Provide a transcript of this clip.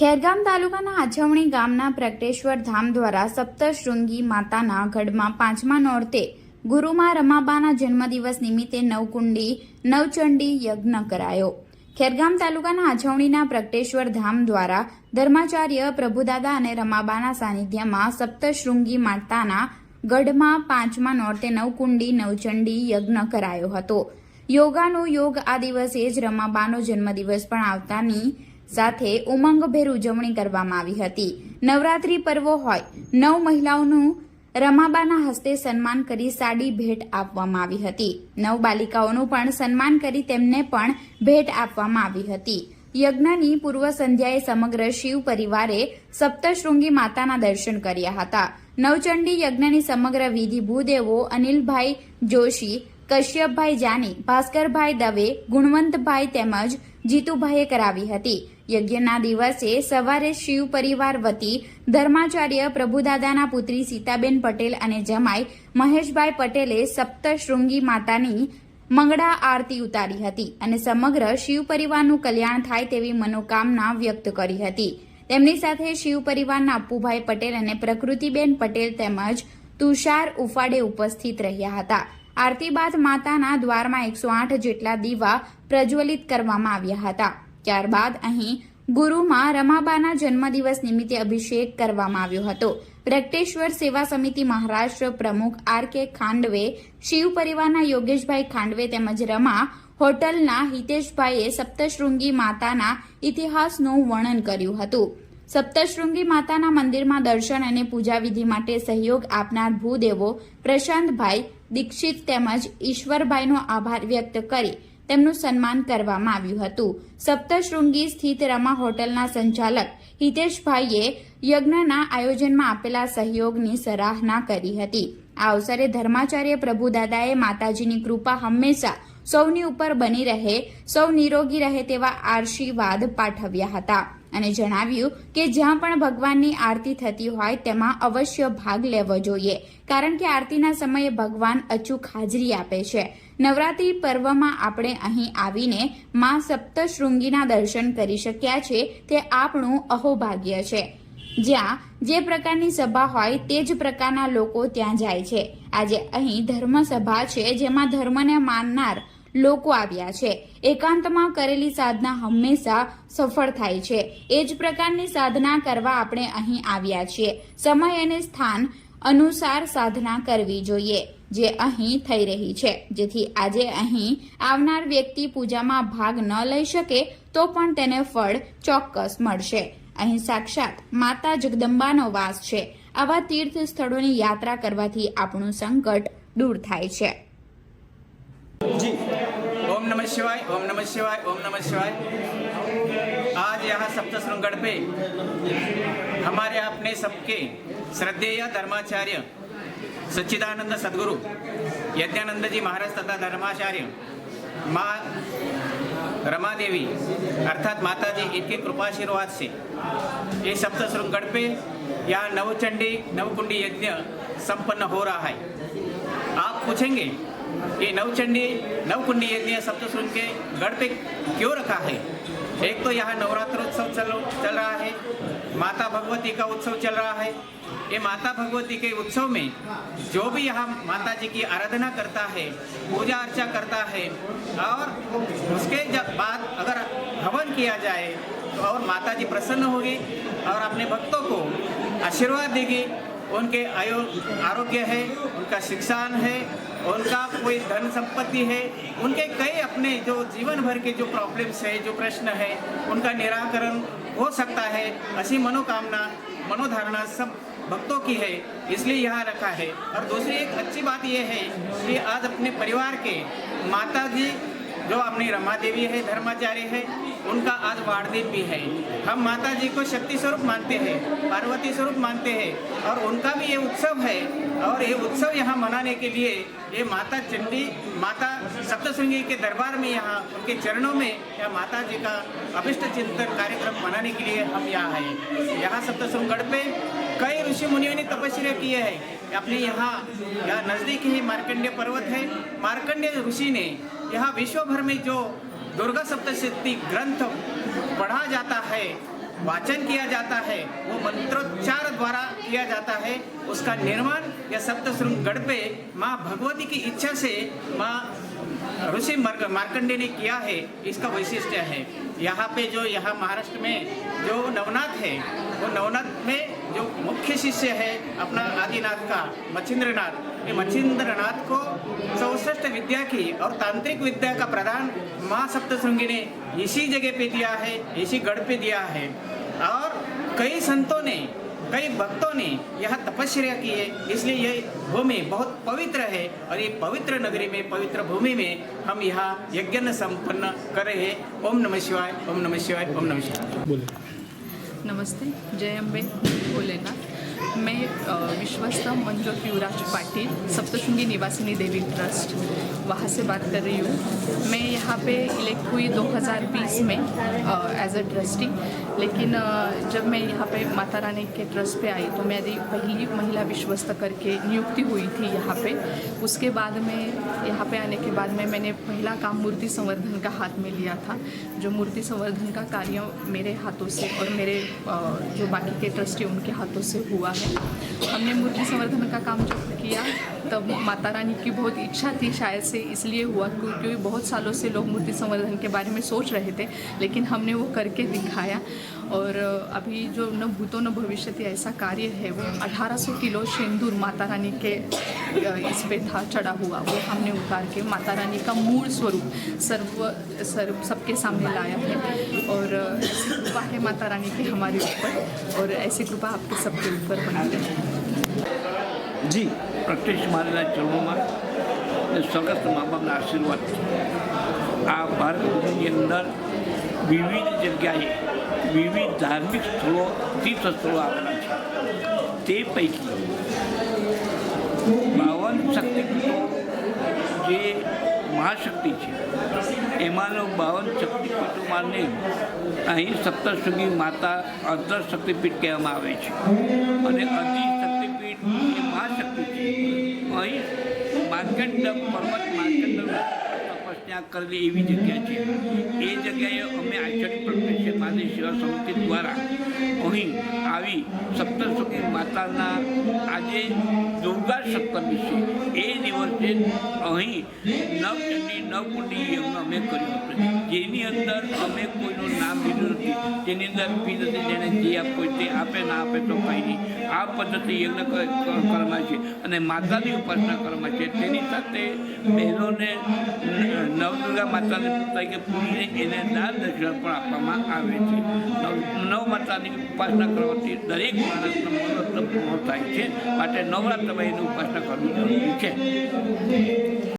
ખેરગામ તાલુકાના આછવણી ગામના પ્રગટેશ્વર ધામ દ્વારા સપ્તશૃંગી માતાના ગઢમાં પાંચમા નોરતે ગુરુમાં રમાબાના જન્મદિવસ નિમિત્તે નવકુંડી, નવચંડી યજ્ઞ કરાયો. ખેરગામ તાલુકાના આછવણીના પ્રગટેશ્વર ધામ દ્વારા ધર્માચાર્ય પ્રભુદાદા અને રમાબાના સાનિધ્યમાં સપ્તશૃંગી માતાના ગઢમાં પાંચમા નોરતે નવકુંડી, નવચંડી યજ્ઞ કરાયો હતો. યોગાનો યોગ આ દિવસે જ રમાબાનો જન્મદિવસ પણ આવતાની સાથે ઉમંગભેર ઉજવણી કરવામાં આવી હતી. નવરાત્રી પર્વો હોય, નવ મહિલાઓનું રમાબાના હસ્તે સન્માન કરી સાડી ભેટ આપવામાં આવી હતી. નવ બાલિકાઓનું પણ સન્માન કરી તેમને પણ ભેટ આપવામાં આવી હતી. યજ્ઞની પૂર્વ સંધ્યાએ સમગ્ર શિવ પરિવારે સપ્તશૃંગી માતાના દર્શન કર્યા હતા. નવચંડી યજ્ઞની સમગ્ર વિધિ ભૂદેવો અનિલભાઈ જોશી, કશ્યપભાઈ જાની, ભાસ્કરભાઈ દવે, ગુણવંતભાઈ તેમજ જીતુભાઈએ કરાવી હતી. યજ્ઞના દિવસે સવારે શિવ પરિવાર વતી ધર્માચાર્ય પ્રભુદાદાના પુત્રી સીતાબેન પટેલ અને જમાઈ મહેશભાઈ પટેલે સપ્તશૃંગી માતાની મંગળા આરતી ઉતારી હતી અને સમગ્ર શિવ પરિવારનું કલ્યાણ થાય તેવી મનોકામના વ્યક્ત કરી હતી. તેમની સાથે શિવ પરિવારના અપ્પુભાઈ પટેલ અને પ્રકૃતિબેન પટેલ તેમજ તુષાર ઉફાડે ઉપસ્થિત રહ્યા હતા. આરતી બાદ માતાના દ્વારમાં એકસો આઠ જેટલા દીવા પ્રજ્વલિત કરવામાં આવ્યા હતા. ત્યારબાદ અહીં ગુરુમાં રમાબાના જન્મદિવસ નિમિત્તે અભિષેક કરવામાં આવ્યો હતો. રક્તેશ્વર સેવા સમિતિ મહારાષ્ટ્ર પ્રમુખ આર કે ખાંડવે, શિવ પરિવારના યોગેશભાઈ ખાંડવે તેમજ રમા હોટલના હિતેશભાઈએ સપ્તશૃંગી માતાના ઇતિહાસનું વર્ણન કર્યું હતું. સપ્તશૃંગી માતાના મંદિરમાં દર્શન અને પૂજા વિધિ માટે સહયોગ આપનાર ભૂદેવો પ્રશાંતભાઈ, દીક્ષિત તેમજ ઈશ્વરભાઈનો આભાર વ્યક્ત કરી તેમનું સન્માન કરવામાં આવ્યું હતું. સપ્તશૃંગી સ્થિત રમા હોટલના સંચાલક હિતેશભાઈએ યજ્ઞના આયોજનમાં આપેલા સહયોગની સરાહના કરી હતી. આ અવસરે ધર્માચાર્ય પ્રભુદાદાએ માતાજીની કૃપા હંમેશા સૌની ઉપર બની રહે, સૌ નિરોગી રહે તેવા આશીર્વાદ પાઠવ્યા હતા. અને જણાવ્યું કે જ્યાં પણ ભગવાનની આરતી થતી હોય તેમાં અવશ્ય ભાગ લેવો જોઈએ, કારણ કે આરતીના સમયે ભગવાન અચૂક હાજરી આપે છે. નવરાત્રી પર્વમાં આપણે અહીં આવીને માં સપ્તશૃંગીના દર્શન કરી શક્યા છે તે આપણું અહોભાગ્ય છે. જ્યાં જે પ્રકારની સભા હોય તે જ પ્રકારના લોકો ત્યાં જાય છે. આજે અહીં ધર્મ સભા છે જેમાં ધર્મને માનનાર લોકો આવ્યા છે. એકાંતમાં કરેલી સાધના હંમેશા સફળ થાય છે. એ જ પ્રકારની સાધના કરવા આપણે અહીં આવ્યા છીએ. સમય અને સ્થાન અનુસાર સાધના કરવી જોઈએ જે અહીં થઈ રહી છે જેથી આજે અહીં આવનાર વ્યક્તિ પૂજામાં ભાગ ન લઈ શકે તો પણ તેને ફળ ચોક્કસ મળશે અહીં સાક્ષાત માતા જગદંબાનો વાસ છે આવા તીર્થ સ્થળોની યાત્રા કરવાથી આપણું સંકટ દૂર થાય છે जी ओम नमः शिवाय ओम नमः शिवाय ओम नमः शिवाय आज यहाँ सप्तशृंगढ़ पे हमारे अपने सबके श्रद्धेय धर्माचार्य सच्चिदानंद सद्गुरु यज्ञानंद जी महाराज तथा धर्माचार्य माँ रमा देवी अर्थात माता जी इनके कृपाशीर्वाद से ये सप्तशृंगढ़ पे यहाँ नवचंडी नवकुंडी यज्ञ संपन्न हो रहा है। आप पूछेंगे ये नवचंडी नवकुंडी यज्ञ सप्तशृंग के गढ़ पे क्यों रखा है? एक तो यहाँ नवरात्र उत्सव चल रहा है माता भगवती का उत्सव चल रहा है। ये माता भगवती के उत्सव में जो भी यहाँ माता जी की आराधना करता है, पूजा अर्चा करता है, और उसके जब बाद अगर हवन किया जाए तो और माता जी प्रसन्न होगी और अपने भक्तों को आशीर्वाद देगी। उनके आयु, आरोग्य है, उनका शिक्षान है, उनका कोई धन संपत्ति है, उनके कई अपने जो जीवन भर के जो प्रॉब्लम्स है, जो प्रश्न है, उनका निराकरण हो सकता है। ऐसी मनोकामना, मनोधारणा सब भक्तों की है, इसलिए यहाँ रखा है। और दूसरी एक अच्छी बात यह है कि आज अपने परिवार के माता जी जो अपनी रमा देवी है, धर्माचार्य है, उनका आज वारदीप भी है। हम माता जी को शक्ति स्वरूप मानते हैं, पार्वती स्वरूप मानते हैं, और उनका भी ये उत्सव है। और ये उत्सव यहाँ मनाने के लिए ये माता चंडी, माता सप्तशृंगी के दरबार में यहाँ, उनके चरणों में यह माता जी का अभिष्ट चिंतन कार्यक्रम मनाने के लिए हम यहाँ आए यहाँ सप्तशृंगढ़ पे कई ऋषि मुनियों ने तपस्या किए हैं। अपने यहाँ यहाँ नज़दीक ही मार्कंडेय पर्वत है। मार्कंडेय ऋषि ने यहाँ विश्व भर में जो दुर्गा सप्तशती ग्रंथ पढ़ा जाता है, वाचन किया जाता है, वो मंत्रोच्चार द्वारा किया जाता है, उसका निर्माण या सप्तशृंग गढ़ पे माँ भगवती की इच्छा से माँ ऋषि मार्कंडे ने किया है, इसका वैशिष्ट्य है। यहाँ पे जो, यहाँ महाराष्ट्र में जो नवनाथ है, वो नवनाथ में जो मुख्य शिष्य है अपना आदिनाथ का, मच्छिंद्रनाथ। ये मच्छिंद्रनाथ को चौसठ विद्या की और तांत्रिक विद्या का प्रदान माँ सप्तशृंगी ने इसी जगह पे दिया है, इसी गढ़ पे दिया है। और कई संतों ने, कई भक्तों ने यह तपस्या की है, इसलिए ये भूमि बहुत पवित्र है और ये पवित्र नगरी में, पवित्र भूमि में हम यहाँ यज्ञ संपन्न कर रहे हैं। ओम नमः शिवाय, ओम नमः शिवाय, ओम नमः शिवाय। नमस्ते जय अंबे भोलेनाथ मैं विश्वस्त मंजोत युवराज पाटिल सप्तशृंगी निवासिनी देवी ट्रस्ट वहाँ से बात कर रही हूँ. मैं यहाँ पे इलेक्ट हुई 2020 में एज अ ट्रस्टी लेकिन जब मैं यहाँ पे माता रानी के ट्रस्ट पे आई तो मेरी पहली महिला विश्वस्त करके नियुक्ति हुई थी यहाँ पे, उसके बाद में, यहाँ पे आने के बाद में मैंने पहला काम मूर्ति संवर्धन का हाथ में लिया था, जो मूर्ति संवर्धन का कार्य मेरे हाथों से और मेरे जो बाकी के ट्रस्टी उनके हाथों से हुआ है। हमने मूर्ति संवर्धन का काम जब किया, तब माता रानी की बहुत इच्छा थी शायद से, इसलिए हुआ क्योंकि बहुत सालों से लोग मूर्ति संवर्धन के बारे में सोच रहे थे, लेकिन हमने वो करके दिखाया। और अ, अभी जो न भूतो न भविष्य ऐसा कार्य है वो 1800 किलो सिंदूर माता रानी के अ, इस पे था चढ़ा हुआ वो हमने उतार के माता रानी का मूल स्वरूप सर्व सर्व सबके सामने लाया है और अ, ऐसी कृपा है माता रानी की हमारे ऊपर और ऐसी कृपा आपके सबके ऊपर बनी रहे જી પ્રત્યક્ષ મારેલા ચરણોમાં અને સ્વગત મા બાપના આશીર્વાદ આ ભારતની અંદર વિવિધ જગ્યાએ વિવિધ ધાર્મિક સ્થળો તીર્થ સ્થળો આવેલા છે. તે પૈકી બાવન શક્તિપીઠો જે મહાશક્તિ છે, એમાંનો બાવન શક્તિપીઠોમાંને અહીં સપ્તશૃંગી માતા અર્ધ શક્તિપીઠ કહેવામાં આવે છે. અને અધિ શક્તિપીઠ મહાશક્તિ છે, અહીં માર્કેટ પર્વત માર્કંડ તપસ્યા કરેલી એવી જગ્યા છે. એ જગ્યાએ અમે આચરણ પ્રત્યક્ષ માની સેવા સમિતિ દ્વારા અહીં આવી સપ્તસુખી માતાના આજે દુર્ગા સપ્તમી છે. એ દિવસે અહીં નવચંડી, નવકુંડી યજ્ઞ અમે કર્યું હતું. જેની અંદર અમે કોઈનું નામ લીધું નથી. જેની અંદર ફી નથી જેને જે આપવું તે આપે, ના આપે તો કંઈ નહીં. આ પદ્ધતિ યજ્ઞ કરવામાં છે. અને માતાની ઉપાસના કરવામાં છે. તેની સાથે બહેનોને નવદુર્ગા માતાને તરીકે પૂરીને એને દાન દક્ષિણા પણ આપવામાં આવે છે. નવ નવ માતાની ઉપાસના કરવાથી દરેક માણસનો મનોરથ પૂર્ણ થાય છે. માટે નવરાત્રમાં એની ઉપાસના કરવી જરૂરી છે.